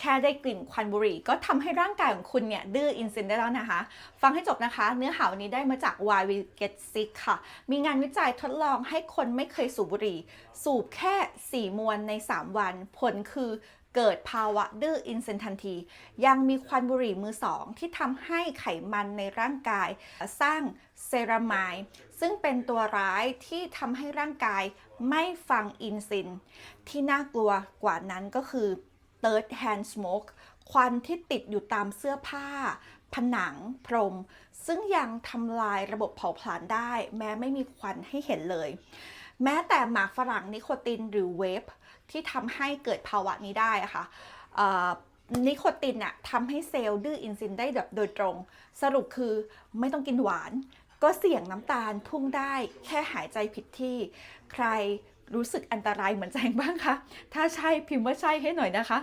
แค่ได้กลิ่นควันบุหรี่ ก็ทำให้ร่างกายของคุณเนี่ยดื้ออินซินได้แล้วนะคะ ฟังให้จบนะคะ เนื้อหาวันนี้ได้มาจาก Why We Get Sick ค่ะ มีงานวิจัยทดลองให้คนไม่เคยสูบบุหรี่ สูบแค่ 4 มวนใน 3 วัน ผลคือเกิดภาวะดื้ออินเซนทันที ยังมีควันบุหรี่มือสองที่ทำให้ไขมันในร่างกาย สร้างเซรามายซึ่งเป็นตัวร้ายที่ทำให้ร่างกายไม่ฟังอินซิน ที่น่ากลัวกว่านั้นก็คือ third hand smoke ควันที่ติดอยู่ตามเสื้อผ้า ผนังพรม ซึ่งยังทำลายระบบเผาผลาญได้ แม้ไม่มีควันให้เห็นเลย แม้แต่หมากฝรั่งนิโคตินหรือเวฟที่ทำให้เกิดภาวะนี้ได้ค่ะนิโคตินอะทำให้เซลล์ดื้ออินซินได้แบบโดยตรง สรุปคือไม่ต้องกินหวาน ก็เสี่ยงน้ำตาลพุ่งได้แค่หายใจผิดที่ ใครรู้สึกอันตรายเหมือนแจงบ้างคะ ถ้าใช่พิมพ์ว่าใช่ให้หน่อยนะคะ